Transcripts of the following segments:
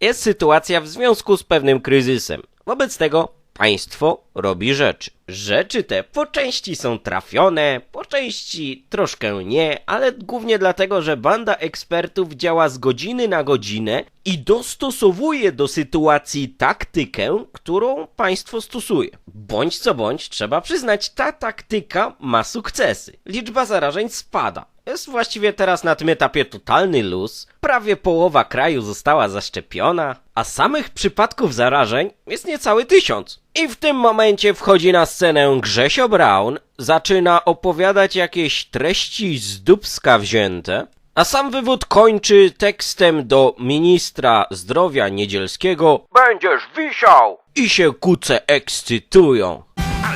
Jest sytuacja w związku z pewnym kryzysem. Wobec tego państwo robi rzeczy. Rzeczy te po części są trafione, po części troszkę nie, ale głównie dlatego, że banda ekspertów działa z godziny na godzinę i dostosowuje do sytuacji taktykę, którą państwo stosuje. Bądź co bądź, trzeba przyznać, ta taktyka ma sukcesy. Liczba zarażeń spada. Jest właściwie teraz na tym etapie totalny luz. Prawie połowa kraju została zaszczepiona, a samych przypadków zarażeń jest niecały tysiąc. I w tym momencie wchodzi na scenę Grzesio Braun, zaczyna opowiadać jakieś treści z dubska wzięte, a sam wywód kończy tekstem do ministra zdrowia niedzielskiego Będziesz wisiał! I się kuce ekscytują.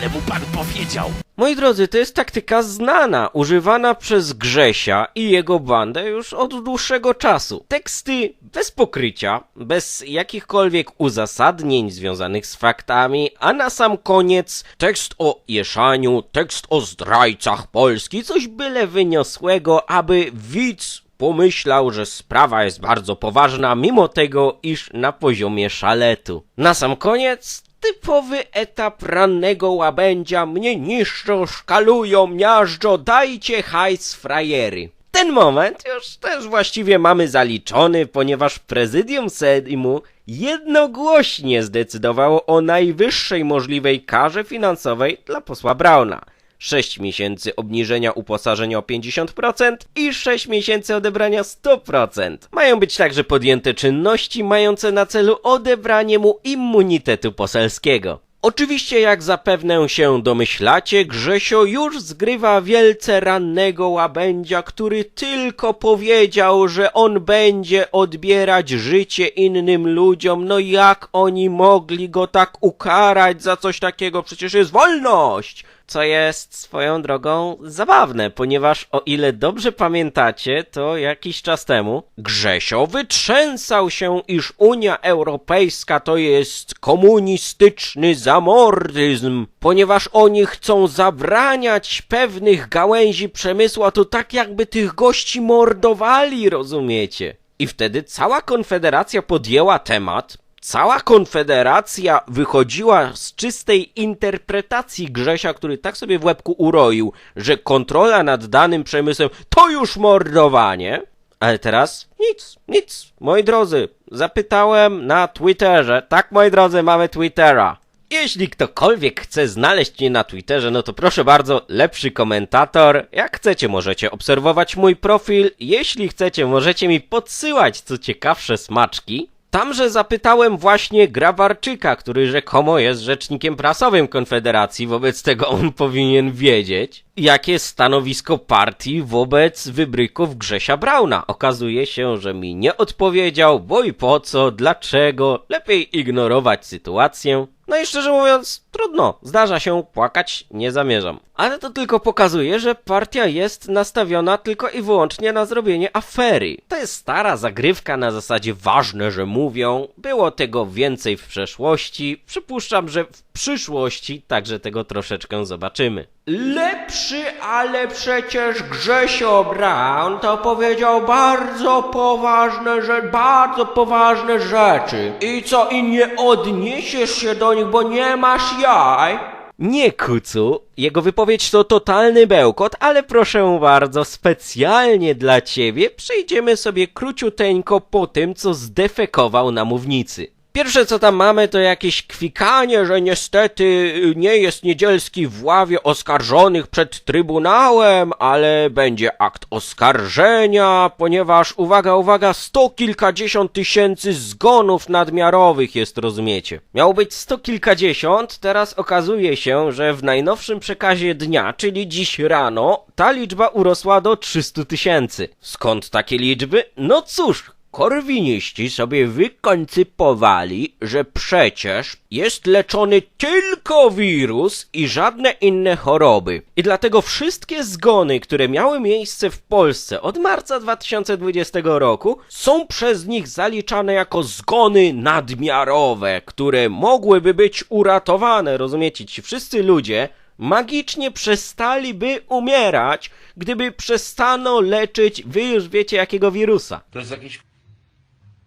Ale mu pan powiedział! Moi drodzy, to jest taktyka znana, używana przez Grzesia i jego bandę już od dłuższego czasu. Teksty bez pokrycia, bez jakichkolwiek uzasadnień związanych z faktami, a na sam koniec tekst o Jeszaniu, tekst o zdrajcach Polski, coś byle wyniosłego, aby widz pomyślał, że sprawa jest bardzo poważna, mimo tego, iż na poziomie szaletu. Na sam koniec typowy etap rannego łabędzia mnie niszczą, szkalują, miażdżą, dajcie hajs frajery. Ten moment już też właściwie mamy zaliczony, ponieważ prezydium Sejmu jednogłośnie zdecydowało o najwyższej możliwej karze finansowej dla posła Brauna. 6 miesięcy obniżenia uposażenia o 50% i 6 miesięcy odebrania 100%. Mają być także podjęte czynności mające na celu odebranie mu immunitetu poselskiego. Oczywiście, jak zapewne się domyślacie, Grzesio już zgrywa wielce rannego łabędzia, który tylko powiedział, że on będzie odbierać życie innym ludziom. No jak oni mogli go tak ukarać za coś takiego? Przecież jest wolność! Co jest swoją drogą zabawne, ponieważ o ile dobrze pamiętacie, to jakiś czas temu Grzesio wytrzęsał się, iż Unia Europejska to jest komunistyczny zamordyzm, ponieważ oni chcą zabraniać pewnych gałęzi przemysłu, a to tak jakby tych gości mordowali, rozumiecie? I wtedy cała konfederacja podjęła temat, Cała konfederacja wychodziła z czystej interpretacji Grzesia, który tak sobie w łebku uroił, że kontrola nad danym przemysłem to już mordowanie. Ale teraz nic, nic. Moi drodzy, zapytałem na Twitterze. Tak, moi drodzy, mamy Twittera. Jeśli ktokolwiek chce znaleźć mnie na Twitterze, no to proszę bardzo, lepszy komentator. Jak chcecie, możecie obserwować mój profil. Jeśli chcecie, możecie mi podsyłać co ciekawsze smaczki. Tamże zapytałem właśnie Grabarczyka, który rzekomo jest rzecznikiem prasowym Konfederacji, wobec tego on powinien wiedzieć, jakie stanowisko partii wobec wybryków Grzesia Brauna. Okazuje się, że mi nie odpowiedział, bo i po co, dlaczego, lepiej ignorować sytuację. No i szczerze mówiąc, trudno, zdarza się, płakać nie zamierzam. Ale to tylko pokazuje, że partia jest nastawiona tylko i wyłącznie na zrobienie afery. To jest stara zagrywka na zasadzie ważne, że mówią. Było tego więcej w przeszłości. Przypuszczam, że w przyszłości także tego troszeczkę zobaczymy. Lepszy, ale przecież Grzesio Braun to powiedział bardzo poważne rzeczy, bardzo poważne rzeczy. I co, i nie odniesiesz się do nich, bo nie masz jaj? Nie, kucu. Jego wypowiedź to totalny bełkot, ale proszę bardzo, specjalnie dla ciebie przejdziemy sobie króciuteńko po tym, co zdefekował na mównicy. Pierwsze co tam mamy to jakieś kwikanie, że niestety y, nie jest niedzielski w ławie oskarżonych przed trybunałem, ale będzie akt oskarżenia, ponieważ uwaga, uwaga, sto kilkadziesiąt tysięcy zgonów nadmiarowych jest, rozumiecie. Miało być sto kilkadziesiąt, teraz okazuje się, że w najnowszym przekazie dnia, czyli dziś rano, ta liczba urosła do 300 tysięcy. Skąd takie liczby? No cóż, Korwiniści sobie wykoncypowali, że przecież jest leczony tylko wirus i żadne inne choroby. I dlatego wszystkie zgony, które miały miejsce w Polsce od marca 2020 roku, są przez nich zaliczane jako zgony nadmiarowe, które mogłyby być uratowane. Rozumiecie? Ci wszyscy ludzie magicznie przestaliby umierać, gdyby przestano leczyć wy już wiecie jakiego wirusa. To jest jakieś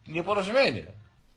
nieporozumienie.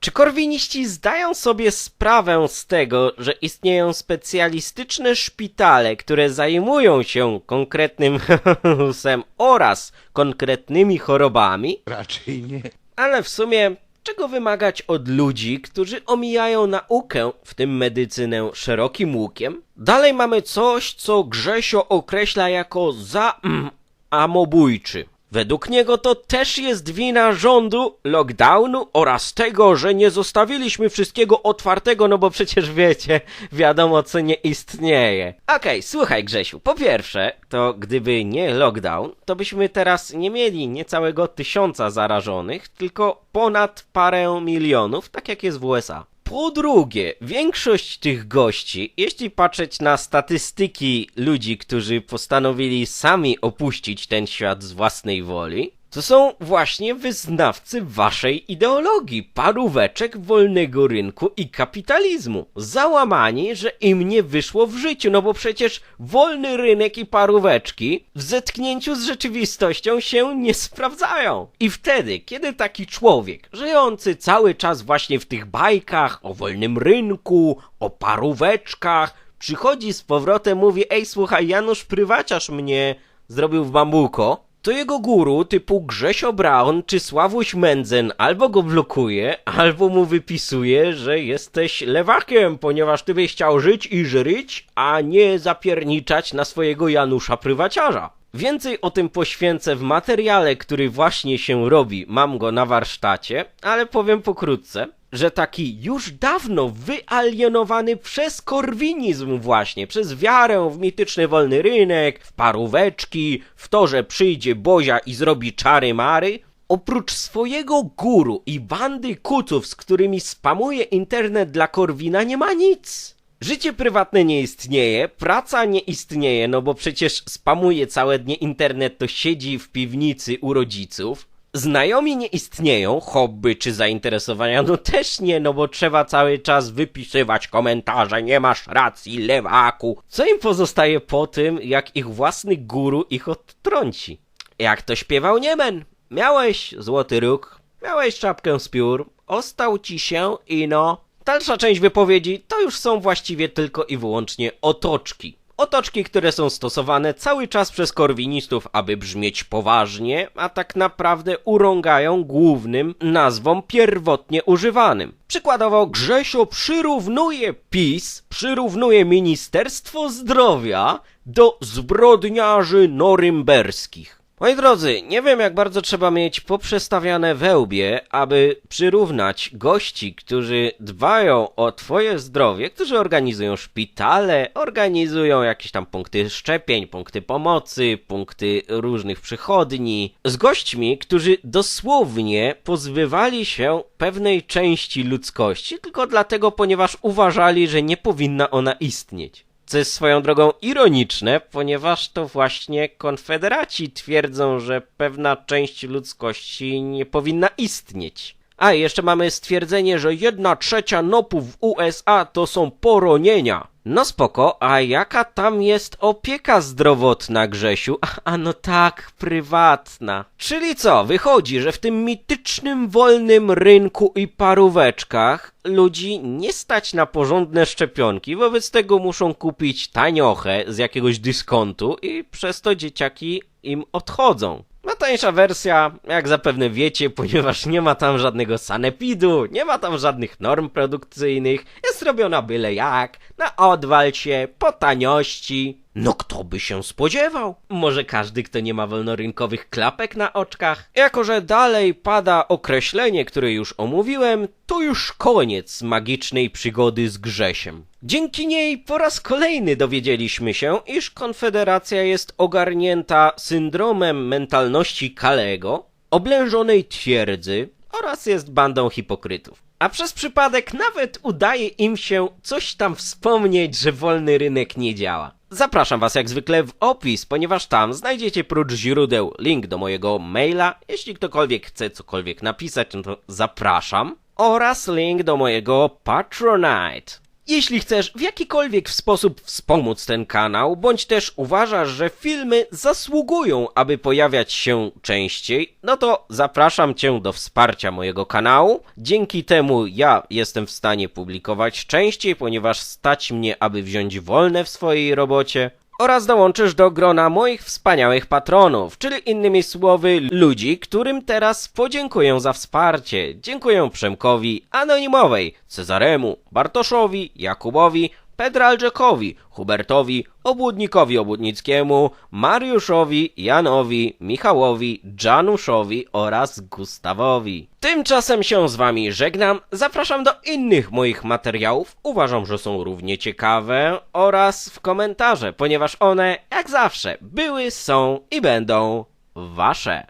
Czy korwiniści zdają sobie sprawę z tego, że istnieją specjalistyczne szpitale, które zajmują się konkretnym wirusem oraz konkretnymi chorobami? Raczej nie. Ale w sumie, czego wymagać od ludzi, którzy omijają naukę, w tym medycynę, szerokim łukiem? Dalej mamy coś, co Grzesio określa jako za mm, amobójczy. Według niego to też jest wina rządu, lockdownu oraz tego, że nie zostawiliśmy wszystkiego otwartego, no bo przecież wiecie, wiadomo co nie istnieje. Okej, słuchaj Grzesiu, po pierwsze, to gdyby nie lockdown, to byśmy teraz nie mieli niecałego tysiąca zarażonych, tylko ponad parę milionów, tak jak jest w USA. Po drugie, większość tych gości, jeśli patrzeć na statystyki ludzi, którzy postanowili sami opuścić ten świat z własnej woli, to są właśnie wyznawcy waszej ideologii, paróweczek wolnego rynku i kapitalizmu. Załamani, że im nie wyszło w życiu, no bo przecież wolny rynek i paróweczki w zetknięciu z rzeczywistością się nie sprawdzają. I wtedy, kiedy taki człowiek, żyjący cały czas właśnie w tych bajkach o wolnym rynku, o paróweczkach, przychodzi z powrotem, mówi, ej słuchaj, Janusz Prywaciarz mnie zrobił w bambuko, to jego guru typu Grzesio Braun czy Sławuś Mędzen albo go blokuje, albo mu wypisuje, że jesteś lewakiem, ponieważ ty byś chciał żyć i żyć, a nie zapierniczać na swojego Janusza Prywaciarza. Więcej o tym poświęcę w materiale, który właśnie się robi, mam go na warsztacie, ale powiem pokrótce, że taki już dawno wyalienowany przez korwinizm właśnie, przez wiarę w mityczny wolny rynek, w paróweczki, w to, że przyjdzie Bozia i zrobi czary mary, oprócz swojego guru i bandy kuców, z którymi spamuje internet dla Korwina, nie ma nic. Życie prywatne nie istnieje, praca nie istnieje, no bo przecież spamuje całe dnie internet, to siedzi w piwnicy u rodziców. Znajomi nie istnieją, hobby czy zainteresowania, no też nie, no bo trzeba cały czas wypisywać komentarze, nie masz racji, lewaku. Co im pozostaje po tym, jak ich własny guru ich odtrąci? Jak to śpiewał Niemen? Miałeś złoty róg, miałeś czapkę z piór, ostał ci się i no... Dalsza część wypowiedzi to już są właściwie tylko i wyłącznie otoczki. Otoczki, które są stosowane cały czas przez korwinistów, aby brzmieć poważnie, a tak naprawdę urągają głównym nazwom pierwotnie używanym. Przykładowo Grzesio przyrównuje PiS, przyrównuje Ministerstwo Zdrowia do zbrodniarzy norymberskich. Moi drodzy, nie wiem jak bardzo trzeba mieć poprzestawiane wełbie, aby przyrównać gości, którzy dbają o twoje zdrowie, którzy organizują szpitale, organizują jakieś tam punkty szczepień, punkty pomocy, punkty różnych przychodni, z gośćmi, którzy dosłownie pozbywali się pewnej części ludzkości tylko dlatego, ponieważ uważali, że nie powinna ona istnieć. Co jest swoją drogą ironiczne, ponieważ to właśnie konfederaci twierdzą, że pewna część ludzkości nie powinna istnieć. A jeszcze mamy stwierdzenie, że jedna trzecia NOP-u w USA to są poronienia. No spoko, a jaka tam jest opieka zdrowotna, Grzesiu? A no tak, prywatna. Czyli co, wychodzi, że w tym mitycznym wolnym rynku i paróweczkach ludzi nie stać na porządne szczepionki, wobec tego muszą kupić taniochę z jakiegoś dyskontu i przez to dzieciaki im odchodzą. Tańsza wersja, jak zapewne wiecie, ponieważ nie ma tam żadnego sanepidu, nie ma tam żadnych norm produkcyjnych, jest robiona byle jak, na odwal się, po taniości. No kto by się spodziewał? Może każdy, kto nie ma wolnorynkowych klapek na oczkach? Jako, że dalej pada określenie, które już omówiłem, to już koniec magicznej przygody z Grzesiem. Dzięki niej po raz kolejny dowiedzieliśmy się, iż Konfederacja jest ogarnięta syndromem mentalności Kalego, oblężonej twierdzy oraz jest bandą hipokrytów. A przez przypadek nawet udaje im się coś tam wspomnieć, że wolny rynek nie działa. Zapraszam Was jak zwykle w opis, ponieważ tam znajdziecie prócz źródeł link do mojego maila. Jeśli ktokolwiek chce cokolwiek napisać, no to zapraszam. Oraz link do mojego Patronite. Jeśli chcesz w jakikolwiek sposób wspomóc ten kanał, bądź też uważasz, że filmy zasługują, aby pojawiać się częściej, no to zapraszam Cię do wsparcia mojego kanału. Dzięki temu ja jestem w stanie publikować częściej, ponieważ stać mnie, aby wziąć wolne w swojej robocie. Oraz dołączysz do grona moich wspaniałych patronów, czyli innymi słowy ludzi, którym teraz podziękuję za wsparcie. Dziękuję Przemkowi, Anonimowej, Cezaremu, Bartoszowi, Jakubowi, Pedralczykowi, Hubertowi, Obłudnikowi Obłudnickiemu, Mariuszowi, Janowi, Michałowi, Januszowi oraz Gustawowi. Tymczasem się z wami żegnam, zapraszam do innych moich materiałów, uważam, że są równie ciekawe, oraz w komentarze, ponieważ one, jak zawsze, były, są i będą wasze.